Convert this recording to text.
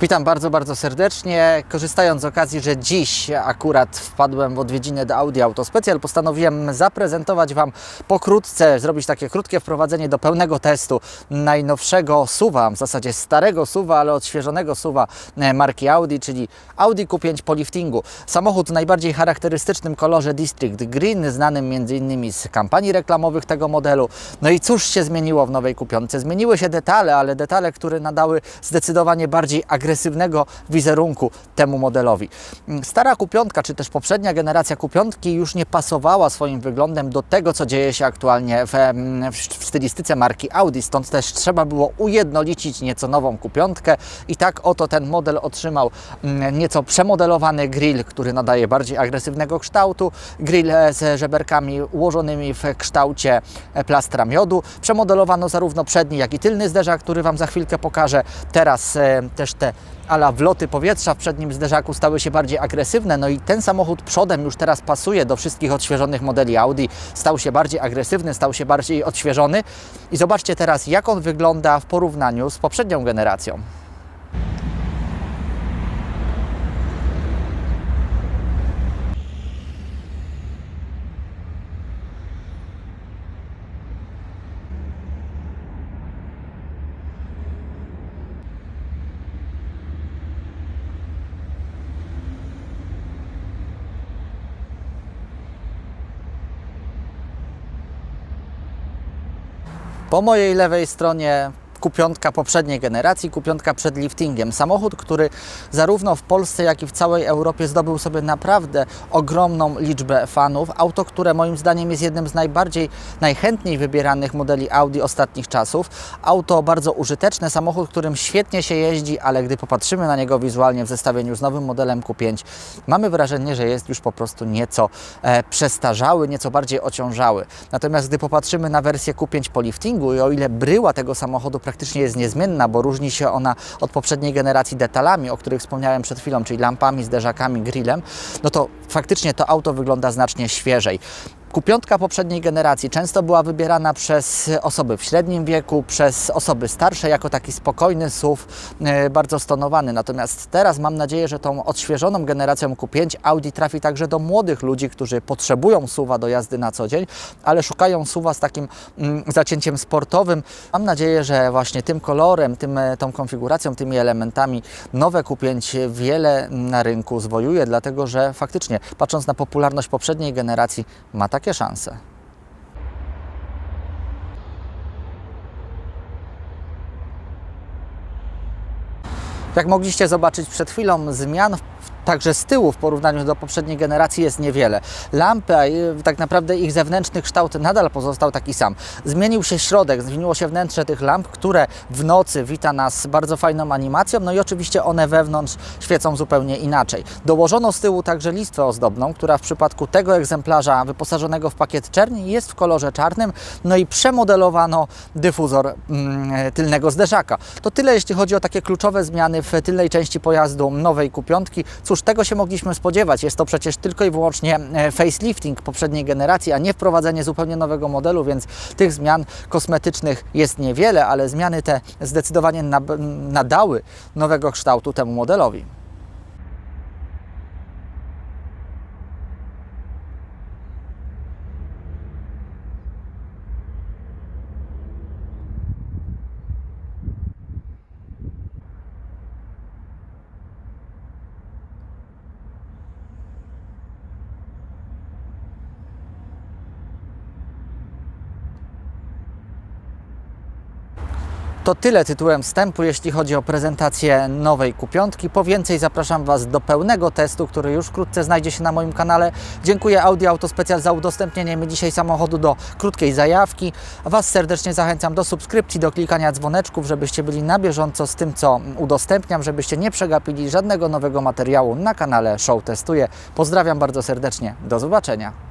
Witam bardzo, bardzo serdecznie. Korzystając z okazji, że dziś akurat wpadłem w odwiedziny do Audi Auto Specjal, postanowiłem zaprezentować Wam pokrótce, zrobić takie krótkie wprowadzenie do pełnego testu najnowszego SUVa, w zasadzie starego SUVa, ale odświeżonego SUVa e, marki Audi, czyli Audi Q5 po liftingu. Samochód w najbardziej charakterystycznym kolorze District Green, znanym m.in. z kampanii reklamowych tego modelu. No i cóż się zmieniło w nowej Q5? Zmieniły się detale, ale detale, które nadały zdecydowanie bardziej agresywnego wizerunku temu modelowi. Mm, Stara Q5, czy też poprzednia generacja Q5 już nie pasowała swoim wyglądem do tego, co dzieje się aktualnie w, w stylistyce marki Audi, stąd też trzeba było ujednolicić nieco nową Q5 i tak oto ten model otrzymał mm, nieco przemodelowany grill, który nadaje bardziej agresywnego kształtu, grill e, z żeberkami ułożonymi w kształcie e, plastra miodu. Przemodelowano zarówno przedni, jak i tylny zderzak, który Wam za chwilkę pokażę. Teraz e, też te ala wloty powietrza w przednim zderzaku stały się bardziej agresywne, no i ten samochód przodem już teraz pasuje do wszystkich odświeżonych modeli Audi. Stał się bardziej agresywny, stał się bardziej odświeżony i zobaczcie teraz, jak on wygląda w porównaniu z poprzednią generacją. Po mojej lewej stronie Q5 poprzedniej generacji, Q5 przed liftingiem. Samochód, który zarówno w Polsce, jak i w całej Europie zdobył sobie naprawdę ogromną liczbę fanów. Auto, które moim zdaniem jest jednym z najbardziej, najchętniej wybieranych modeli Audi ostatnich czasów. Auto bardzo użyteczne, samochód, którym świetnie się jeździ, ale gdy popatrzymy na niego wizualnie w zestawieniu z nowym modelem Q5, mamy wrażenie, że jest już po prostu nieco e, przestarzały, nieco bardziej ociążały. Natomiast gdy popatrzymy na wersję Q5 po liftingu i o ile bryła tego samochodu praktycznie jest niezmienna, bo różni się ona od poprzedniej generacji detalami, o których wspomniałem przed chwilą, czyli lampami, zderzakami, grillem, no to faktycznie to auto wygląda znacznie świeżej. Q5 poprzedniej generacji często była wybierana przez osoby w średnim wieku, przez osoby starsze jako taki spokojny SUV, e, bardzo stonowany. Natomiast teraz mam nadzieję, że tą odświeżoną generacją Q5 Audi trafi także do młodych ludzi, którzy potrzebują SUVa do jazdy na co dzień, ale szukają SUVa z takim mm, zacięciem sportowym. Mam nadzieję, że właśnie tym kolorem, tym, e, tą konfiguracją, tymi elementami nowe Q5 wiele na rynku zwojuje, dlatego że faktycznie patrząc na popularność poprzedniej generacji ma takie szanse. Jak mogliście zobaczyć przed chwilą, zmian także z tyłu w porównaniu do poprzedniej generacji jest niewiele. Lampy, i tak naprawdę ich zewnętrzny kształt nadal pozostał taki sam. Zmienił się środek, zmieniło się wnętrze tych lamp, które w nocy wita nas bardzo fajną animacją, no i oczywiście one wewnątrz świecą zupełnie inaczej. Dołożono z tyłu także listwę ozdobną, która w przypadku tego egzemplarza wyposażonego w pakiet czerni jest w kolorze czarnym, no i przemodelowano dyfuzor mm, tylnego zderzaka. To tyle, jeśli chodzi o takie kluczowe zmiany w tylnej części pojazdu nowej Q5. Cóż, tego się mogliśmy spodziewać. Jest to przecież tylko i wyłącznie e, facelifting poprzedniej generacji, a nie wprowadzenie zupełnie nowego modelu, więc tych zmian kosmetycznych jest niewiele, ale zmiany te zdecydowanie nadały nowego kształtu temu modelowi. To tyle tytułem wstępu, jeśli chodzi o prezentację nowej Q5. Po więcej zapraszam Was do pełnego testu, który już wkrótce znajdzie się na moim kanale. Dziękuję Audi Auto Specjal za udostępnienie mi dzisiaj samochodu do krótkiej zajawki. Was serdecznie zachęcam do subskrypcji, do klikania dzwoneczków, żebyście byli na bieżąco z tym, co udostępniam, żebyście nie przegapili żadnego nowego materiału na kanale Show Testuję. Pozdrawiam bardzo serdecznie. Do zobaczenia.